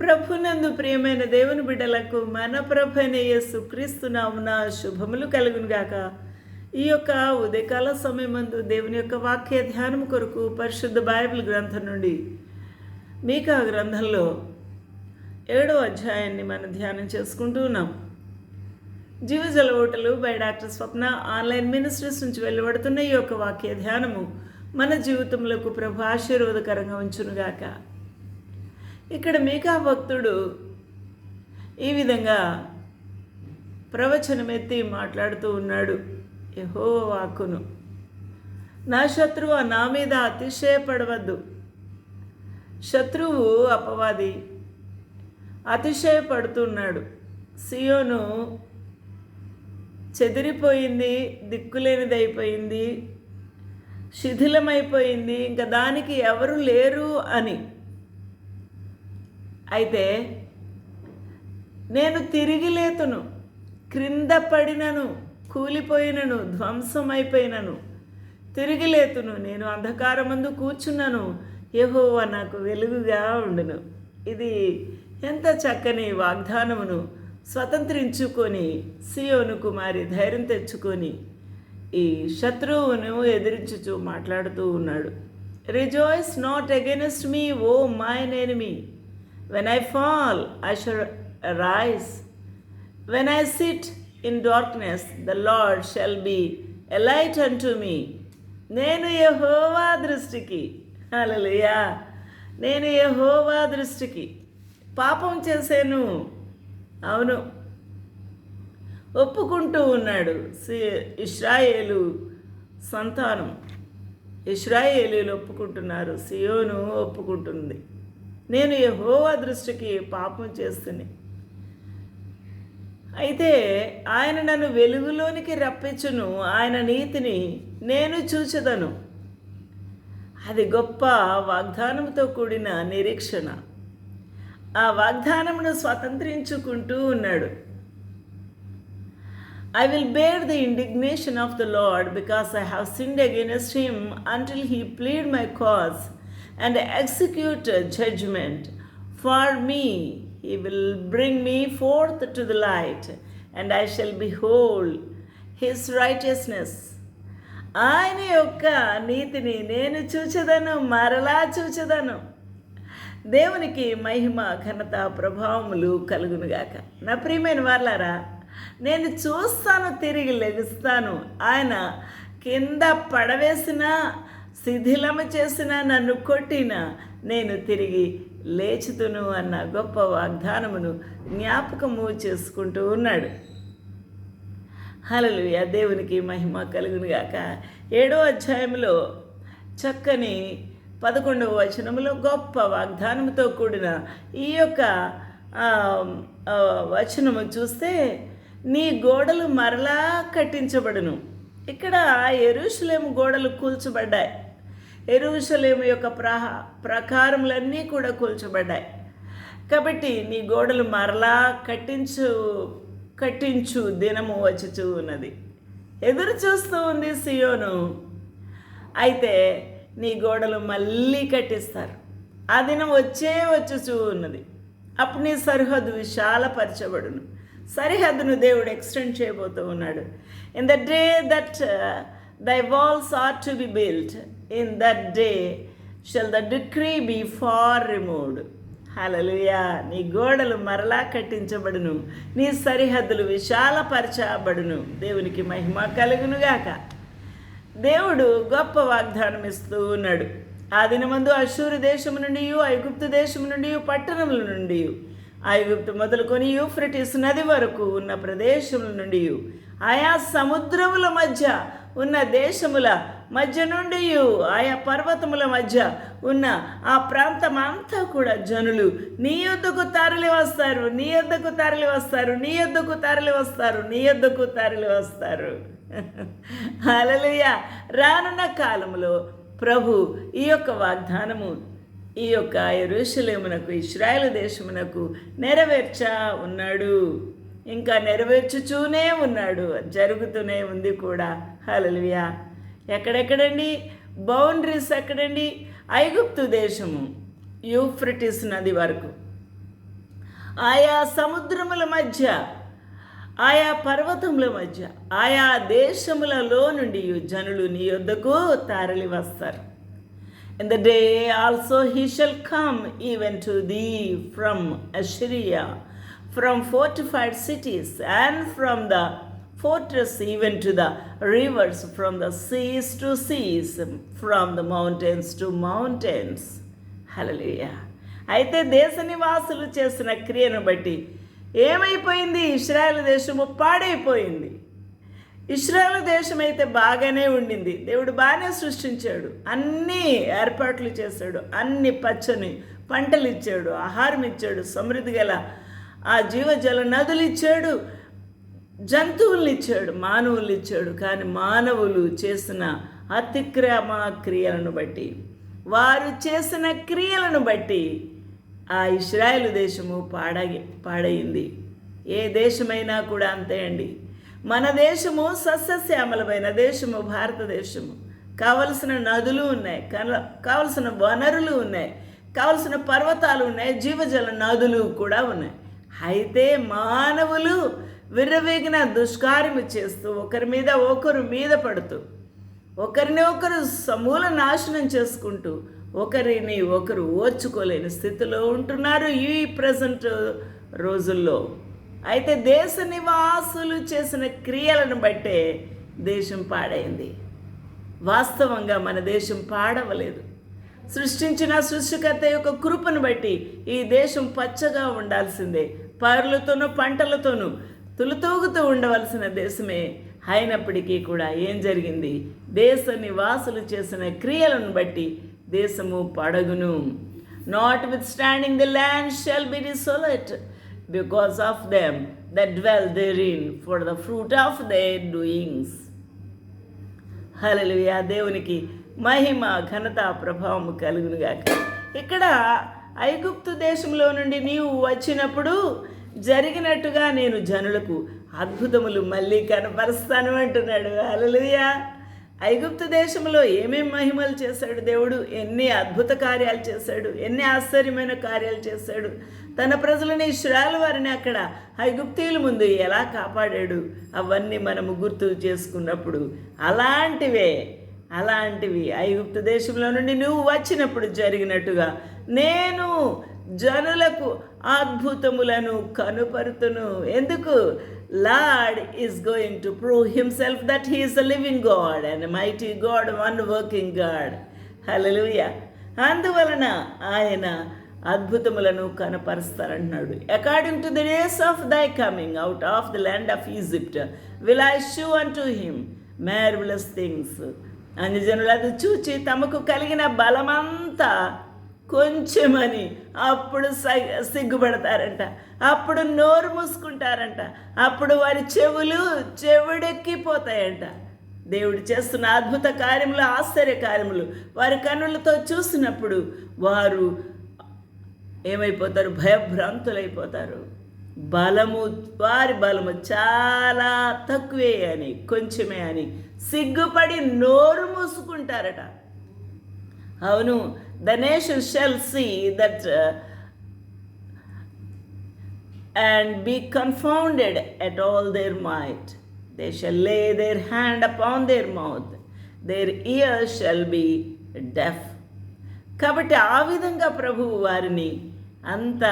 ప్రభునందు ప్రియమైన దేవుని బిడ్డలకు మన ప్రభైన యేసు క్రీస్తు శుభములు కలుగునుగాక ఈ యొక్క ఉదయకాల సమయమందు దేవుని యొక్క వాక్య ధ్యానం కొరకు పరిశుద్ధ బైబిల్ గ్రంథం నుండి మీకు ఆ గ్రంథంలో ఏడో అధ్యాయాన్ని మనం ధ్యానం చేసుకుంటూ ఉన్నాం. జీవజల ఓటలు by doctor Swapna online ministries నుంచి వెలువడుతున్న ఈ యొక్క వాక్య ధ్యానము మన జీవితంలో ప్రభు ఆశీర్వాదకరంగా ఉంచునుగాక ఇక్కడ మీకా భక్తుడు ఈ విధంగా ప్రవచనమెత్తి మాట్లాడుతూ ఉన్నాడు. యహో వాక్కును. నా శత్రువు నా మీద అతిశయపడవద్దు. శత్రువు అపవాది. అతిశయపడుతున్నాడు. సియోను చెదిరిపోయింది దిక్కులేనిదైపోయింది శిథిలమైపోయింది ఇంకా దానికి ఎవరు లేరు అని అయితే నేను తిరిగి లేతును క్రింద పడినను కూలిపోయినను ధ్వంసమైపోయినను. తిరిగి లేతును నేను అంధకారమందు కూర్చున్నాను యెహోవా నాకు వెలుగుగా ఉండును. ఇది ఎంత చక్కని వాగ్దానమును స్వతంత్రించుకొని సియోను కుమారి ధైర్యం తెచ్చుకొని ఈ శత్రువును ఎదిరించుచు మాట్లాడుతూ ఉన్నాడు. Rejoice not against me O mine enemy. When I fall, I shall arise. When I sit in darkness, the Lord shall be a light unto me. నేను యహోవా దృష్టికి. అలలియా నేను యహోవా దృష్టికి. పాపం చేశాను. అవును. ఒప్పుకుంటూ ఉన్నాడు. సి- ఇస్రాయేలు సంతానం. ఇస్రాయేలీలు ఒప్పుకుంటున్నారు. సియోను ఒప్పుకుంటుంది. నేను యహోవా దృష్టికి పాపం చేస్తుని. అయితే ఆయన నన్ను వెలుగులోనికి రప్పించును ఆయన నీతిని నేను చూచదను. అది గొప్ప వాగ్దానంతో కూడిన నిరీక్షణ. ఆ వాగ్దానమును స్వతంత్రించుకుంటూ ఉన్నాడు. I will bear the indignation of the Lord because I have sinned against him until he plead my cause and execute judgment. For me, he will bring me forth to the light, and I shall behold his righteousness. ఆయన యొక్క నీతిని నేను చూచదను మరలా చూచదను దేవునికి మహిమ ఘనత ప్రభావములు కలుగునుగాక నా ప్రియమైన వాళ్ళారా నేను చూస్తాను తిరిగి లెగుస్తాను ఆయన కింద పడవేసినా శిథిలము చేసిన నన్ను కొట్టిన నేను తిరిగి లేచుతును అన్న గొప్ప వాగ్దానమును జ్ఞాపకము చేసుకుంటూ ఉన్నాడు. హలలుయ దేవునికి మహిమ కలుగునుగాక ఏడో అధ్యాయంలో చక్కని పదకొండవ వచనములో గొప్ప వాగ్దానంతో కూడిన ఈ యొక్క వచనము చూస్తే నీ గోడలు మరలా కట్టించబడును. ఇక్కడ ఎరుషులేము గోడలు కూల్చబడ్డాయి. ఎరుషలేము యొక్క ప్రహ ప్రకారములన్నీ కూడా కూల్చబడ్డాయి. కాబట్టి నీ గోడలు మరలా కట్టించు కట్టించు దినము వచ్చుచూ ఉన్నది. ఎదురు చూస్తూ ఉంది సియోను. అయితే నీ గోడలు మళ్ళీ కట్టిస్తారు. ఆ దినం వచ్చే వచ్చుచూ ఉన్నది. అప్పుడు నీ సరిహద్దు విశాలపరచబడును. సరిహద్దును దేవుడు ఎక్స్టెండ్ చేయబోతూ ఉన్నాడు. In the day that thy walls are to be built. In that day shall the decree be far removed. Hallelujah నీ గోడలు మరలా కట్టించబడును. నీ సరిహద్దులు విశాలపరచబడును. దేవునికి మహిమ కలుగునుగాక. దేవుడు గొప్ప వాగ్దానం ఇస్తూ ఉన్నాడు. ఆ దినమందు అశూరు దేశము నుండి ఐగుప్తు దేశము నుండి పట్టణముల నుండి ఐగుప్తు మొదలుకొని యూఫ్రటిస్ నది వరకు ఉన్న ప్రదేశముల నుండి ఆయా సముద్రముల మధ్య ఉన్న దేశముల మధ్య నుండి ఆయా పర్వతముల మధ్య ఉన్న ఆ ప్రాంతం అంతా కూడా జనులు. నీ యొద్దకు తరలి వస్తారు నీ యొద్దకు తరలి వస్తారు నీ యొద్దకు తరలి వస్తారు నీ యొద్దకు తరలి వస్తారు. హల్లెలూయ. రానున్న కాలంలో ప్రభు ఈ యొక్క వాగ్దానము ఈ యొక్క ఎరుషలేమునకు ఇస్రాయల్ దేశమునకు నెరవేర్చా ఉన్నాడు. ఇంకా నెరవేర్చుచూనే ఉన్నాడు. జరుగుతూనే ఉంది కూడా. హల్లెలూయా. ఎక్కడెక్కడండి? బౌండరీస్ ఎక్కడండి? ఐగుప్తు దేశము యూఫ్రిటిస్ నది వరకు. ఆయా సముద్రముల మధ్య ఆయా పర్వతముల మధ్య ఆయా దేశములలో నుండి జనులు నీ యొద్దకు తరలి వస్తారు in the day also he shall come even to thee from Assyria from fortified cities and from the fortress even to the rivers, from the seas to seas, from the mountains to mountains. Hallelujah. అయితే దేశ నివాసులు చేసిన క్రియను బట్టి ఏమైపోయింది? Israel దేశము పాడైపోయింది. Israel దేశం అయితే బాగానే ఉండింది. దేవుడు బాగానే సృష్టించాడు. అన్నీ ఏర్పాట్లు చేశాడు. అన్ని పచ్చని పంటలు ఇచ్చాడు. ఆహారం ఇచ్చాడు. సమృద్ధి గల ఆ జీవజల నదులు ఇచ్చాడు జంతువుల్ని ఇచ్చాడు మానవుల్ని ఇచ్చాడు కానీ మానవులు చేసిన అతిక్రమ క్రియలను బట్టి వారు చేసిన క్రియలను బట్టి ఆ ఇస్రాయేల్ దేశము పాడగి పాడైంది ఏ దేశమైనా కూడా అంతే అండి. మన దేశము సస్యశ్యామలమైన దేశము భారతదేశము. కావలసిన నదులు ఉన్నాయి కల కావలసిన వనరులు ఉన్నాయి కావలసిన పర్వతాలు ఉన్నాయి జీవజల నదులు కూడా ఉన్నాయి. అయితే మానవులు విర్రవేగిన దుష్కార్యము చేస్తూ ఒకరి మీద ఒకరు మీద పడుతూ ఒకరిని ఒకరు సమూల నాశనం చేసుకుంటూ ఒకరిని ఒకరు ఓర్చుకోలేని స్థితిలో ఉంటున్నారు ఈ ప్రజెంట్ రోజుల్లో. అయితే దేశ నివాసులు చేసిన క్రియలను బట్టే దేశం పాడైంది. వాస్తవంగా మన దేశం పాడవలేదు. సృష్టించిన సృష్టికర్త యొక్క కృపను బట్టి ఈ దేశం పచ్చగా ఉండాల్సిందే. పరులతోనూ పంటలతోనూ తులుతూగుతూ ఉండవలసిన దేశమే అయినప్పటికీ కూడా ఏం జరిగింది? దేశ నివాసులు చేసిన క్రియలను బట్టి దేశము పడగును. Notwithstanding the land shall be desolate because of them that dwell therein for the fruit of their doings hallelujah దేవునికి మహిమ ఘనత ప్రభావం కలుగునుగాక. ఇక్కడ ఐగుప్తు దేశంలో నుండి నీవు వచ్చినప్పుడు జరిగినట్టుగా నేను జనులకు అద్భుతములు మళ్ళీ కనపరుస్తాను అంటున్నాడు. అలలుయా ఐగుప్తు దేశంలో ఏమేం మహిమలు చేశాడు దేవుడు? ఎన్ని అద్భుత కార్యాలు చేశాడు? ఎన్ని ఆశ్చర్యమైన కార్యాలు చేశాడు? తన ప్రజలని ఇష్రాల వారిని అక్కడ ఐగుప్తీయుల ముందు ఎలా కాపాడాడు? అవన్నీ మనము గుర్తు చేసుకున్నప్పుడు. అలాంటివే అలాంటివి ఐగుప్తు దేశంలో నుండి నువ్వు వచ్చినప్పుడు జరిగినట్టుగా నేను జనులకు అద్భుతములను కనుపరుతును. ఎందుకు? Lord is going to prove himself that he is a living God and mighty God one working God. Hallelujah అందువలన ఆయన అద్భుతములను కనపరుస్తారంటున్నాడు. According to the days of thy coming out of the land of Egypt will I show unto him marvellous things అన్యజనులు అది చూచి తమకు కలిగిన బలమంతా కొంచెమని. అప్పుడు సిగ్గుపడతారంట. అప్పుడు నోరు మూసుకుంటారంట. అప్పుడు వారి చెవులు చెవుడెక్కిపోతాయంట. దేవుడు చేస్తున్న అద్భుత కార్యములు ఆశ్చర్య కార్యములు. వారి కన్నులతో చూసినప్పుడు వారు ఏమైపోతారు? భయభ్రాంతులైపోతారు. బలము వారి బలము చాలా తక్కువే అని కొంచెమే అని. సిగ్గుపడి నోరు మూసుకుంటారట. అవును they shall see that uh, that and be confounded at all their might they shall lay their hand upon their mouth their ear shall be deaf కాబట్టి ఆ విధంగా ప్రభువు వారిని అంత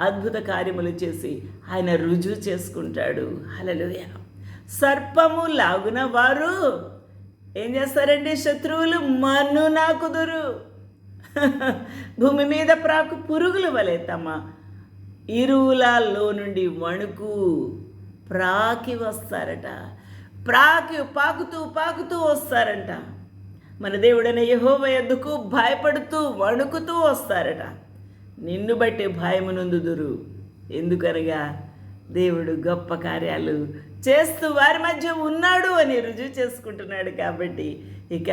అద్భుత కార్యములు చేసి ఆయన రుజువు చేసుకుంటాడు. హలలుయ సర్పము లాగున వారు ఏం చేస్తారండి? శత్రువులు మన్ను నాకుదురు. భూమి మీద ప్రాకు పురుగులు వలె తమ ఇరువులాల్లో నుండి వణుకు ప్రాకి వస్తారట. ప్రాకి పాకుతూ పాకుతూ వస్తారంట. మన దేవుడైన యహోవ ఎందుకు భయపడుతూ వణుకుతూ వస్తారట. నిన్ను బట్టి భయమునందుదురు. ఎందుకనగా దేవుడు గొప్ప కార్యాలు చేస్తూ వారి మధ్య ఉన్నాడు అని రుజువు చేసుకుంటున్నాడు కాబట్టి ఇక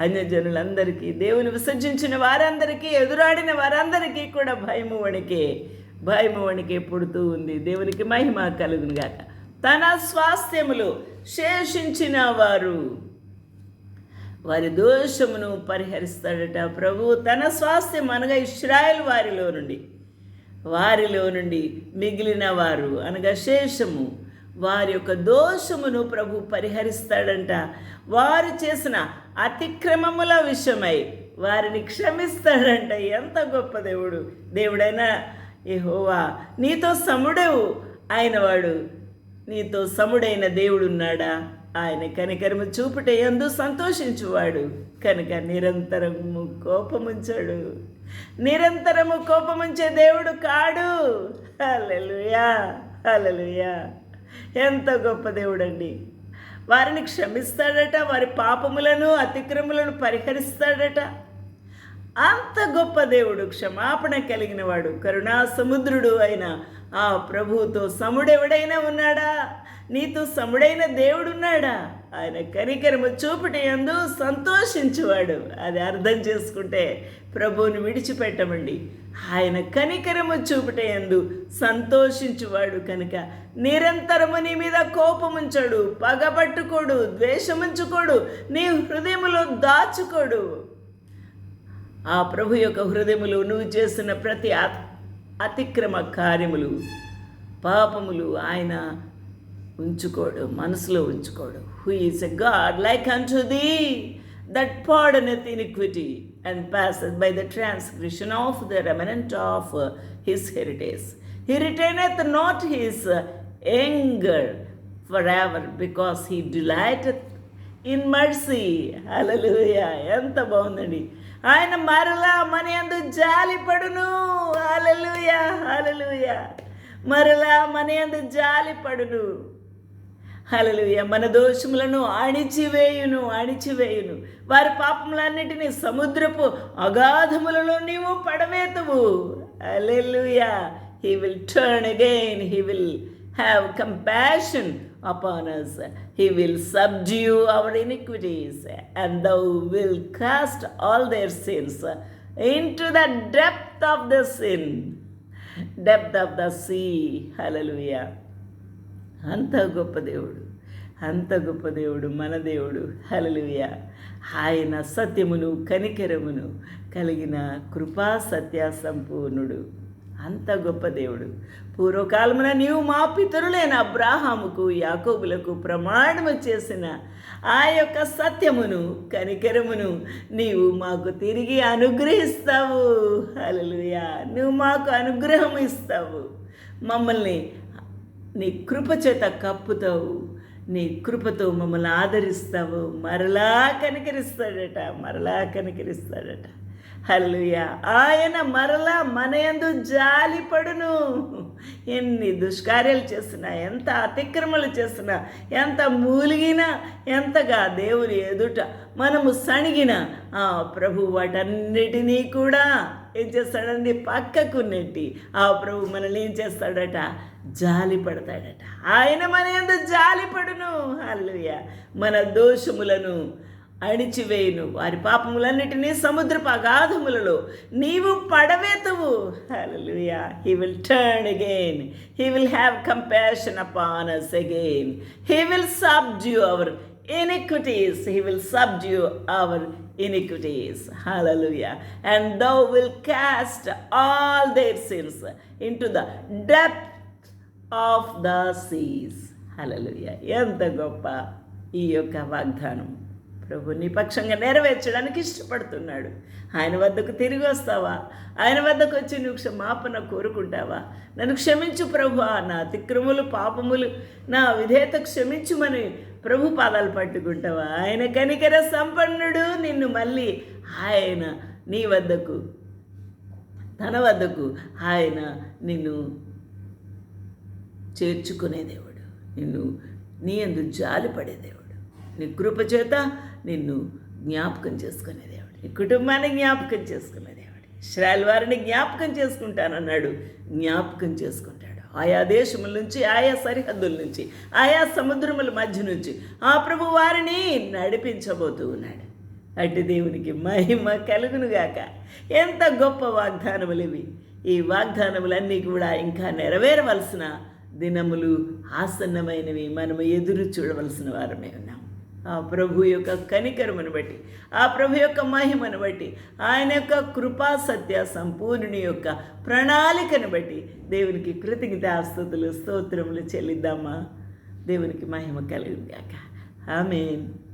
అన్యజనులందరికీ దేవుని విసర్జించిన వారందరికీ ఎదురాడిన వారందరికీ కూడా భయము వణికే భయము వణికే పుడుతూ ఉంది. దేవునికి మహిమ కలుగునుగాక తన స్వాస్థ్యములు శేషించిన వారు. వారి దోషమును పరిహరిస్తాడట ప్రభు. తన స్వాస్థ్యం అనగా ఇస్రాయల్ వారిలో నుండి వారిలో నుండి మిగిలిన వారు అనగా శేషము. వారి యొక్క దోషమును ప్రభు పరిహరిస్తాడంట. వారు చేసిన అతిక్రమముల విషయమై వారిని క్షమిస్తాడంట. ఎంత గొప్ప దేవుడు. దేవుడైనా ఏహోవా నీతో సముడేవు ఆయన వాడు నీతో సముడైన దేవుడున్నాడా? ఆయన కనికరము చూపుట ఎందు సంతోషించువాడు. కనుక నిరంతరము కోపముంచాడు. నిరంతరము కోపముంచే దేవుడు కాడు. హల్లెలూయా హల్లెలూయా. ఎంత గొప్ప దేవుడండి. వారిని క్షమిస్తాడట వారి పాపములను అతిక్రములను పరిహరిస్తాడట. అంత గొప్ప దేవుడు క్షమాపణ కలిగిన వాడు కరుణా సముద్రుడు అయిన ఆ ప్రభువుతో సముడెవడైనా ఉన్నాడా? నీతో సముడైన దేవుడున్నాడా? ఆయన కనికరము చూపుటందు సంతోషించువాడు. అది అర్థం చేసుకుంటే ప్రభువుని విడిచిపెట్టమండి. ఆయన కనికరము చూపుటందు సంతోషించువాడు కనుక నిరంతరము నీ మీద కోపముంచడు పగబట్టుకోడు ద్వేషముంచుకోడు నీ హృదయములో దాచుకోడు. ఆ ప్రభు యొక్క హృదయములు నువ్వు చేసిన ప్రతి అతిక్రమ కార్యములు పాపములు ఆయన ఉంచుకోడు మనసులో ఉంచుకోడు. Who is a God like unto the thee that pardoneth iniquity and passes by the transcription of the remnant of his heritage he retaineth not his anger for ever because he delighteth in mercy hallelujah ఎంత బాగుందండి. ఆయన మరలా మన ఎందు జాలి పడును హల్లెలూయా హల్లెలూయా మరలా మన ఎందు జాలి పడును హల్లెలూయా మన దోషములను అణిచివేయును అణిచివేయును వారి పాపములన్నిటినీ సముద్రపు అగాధములలో నీవు పడవేతువు hallelujah he will turn again he will have compassion upon us. He will subdue our iniquities, and thou will cast all their sins into the depth of the sin, depth of the sea. Hallelujah. అంత గొప్ప దేవుడు అంత గొప్ప దేవుడు మన దేవుడు. హలలుయ ఆయన సత్యమును కనికరమును కలిగిన కృపా సత్య సంపూర్ణుడు. అంత గొప్ప దేవుడు. పూర్వకాలమున నీవు మా పితరులైన అబ్రాహాముకు యాకోబులకు ప్రమాణము చేసిన ఆ యొక్క సత్యమును కనికరమును నీవు మాకు తిరిగి అనుగ్రహిస్తావు. అలలుయా నువ్వు మాకు అనుగ్రహం ఇస్తావు. మమ్మల్ని నీ కృప చేత కప్పుతావు నీ కృపతో మమ్మల్ని ఆదరిస్తావు. మరలా కనికరిస్తాడట మరలా కనికరిస్తాడట. హల్లుయ ఆయన మరలా మన యందు జాలిపడును. ఎన్ని దుష్కార్యాలు చేసినా ఎంత అతిక్రమలు చేసినా ఎంత మూలిగినా ఎంతగా దేవుని ఎదుట మనము సణిగిన ఆ ప్రభు వాటన్నిటినీ కూడా ఏం చేస్తాడండి? పక్కకు నెట్టి ఆ ప్రభు మనల్ని ఏం చేస్తాడట? జాలి పడతాడట. ఆయన మన ఎందు జాలి పడును. అల్లుయ మన దోషములను అణిచివేయును. వారి పాపములన్నిటినీ సముద్రపు అగాధములలో నీవు పడవేతువు. Hallelujah. He will turn again he will have compassion upon us again he will subdue our iniquities he will subdue our iniquities. Hallelujah. And thou will cast all their sins into the depth of the seas. Hallelujah. ఎంత గొప్ప ఈ యొక్క వాగ్దానం. ప్రభు పక్షంగా నెరవేర్చడానికి ఇష్టపడుతున్నాడు. ఆయన వద్దకు తిరిగి వస్తావా? ఆయన వద్దకు వచ్చి నువ్వు క్షమాపణ కోరుకుంటావా? నన్ను క్షమించు ప్రభు నా అతిక్రములు పాపములు నా విధేయత క్షమించుమని ప్రభు పాదాలు పట్టుకుంటావా? ఆయన కనికర సంపన్నుడు నిన్ను మళ్ళీ ఆయన నీ వద్దకు తన వద్దకు ఆయన నిన్ను చేర్చుకునే దేవుడు నిన్ను నీ అందు జాలిపడే దేవుడు నీ కృప చేత నిన్ను జ్ఞాపకం చేసుకునే దేవుడు నీ కుటుంబాన్ని జ్ఞాపకం చేసుకునే దేవుడు ఇస్రాయల్ వారిని జ్ఞాపకం చేసుకుంటానన్నాడు జ్ఞాపకం చేసుకుంటాడు. ఆయా దేశముల నుంచి ఆయా సరిహద్దుల నుంచి ఆయా సముద్రముల మధ్య నుంచి ఆ ప్రభు వారిని నడిపించబోతూ ఉన్నాడు. అటు దేవునికి మహిమ కలుగునుగాక ఎంత గొప్ప వాగ్దానములు ఇవి. ఈ వాగ్దానములన్నీ కూడా ఇంకా నెరవేరవలసిన దినములు ఆసన్నమైనవి. మనము ఎదురు చూడవలసిన వారమే ఉన్నాం. ఆ ప్రభు యొక్క కనికరమును బట్టి ఆ ప్రభు యొక్క మహిమను బట్టి ఆయన యొక్క కృపా సత్య సంపూర్ణుని యొక్క ప్రణాళికను బట్టి దేవునికి కృతజ్ఞతాస్తుతులు స్తోత్రములు చెల్లిద్దామా? దేవునికి మహిమ కలిగిందాక ఆమెన్.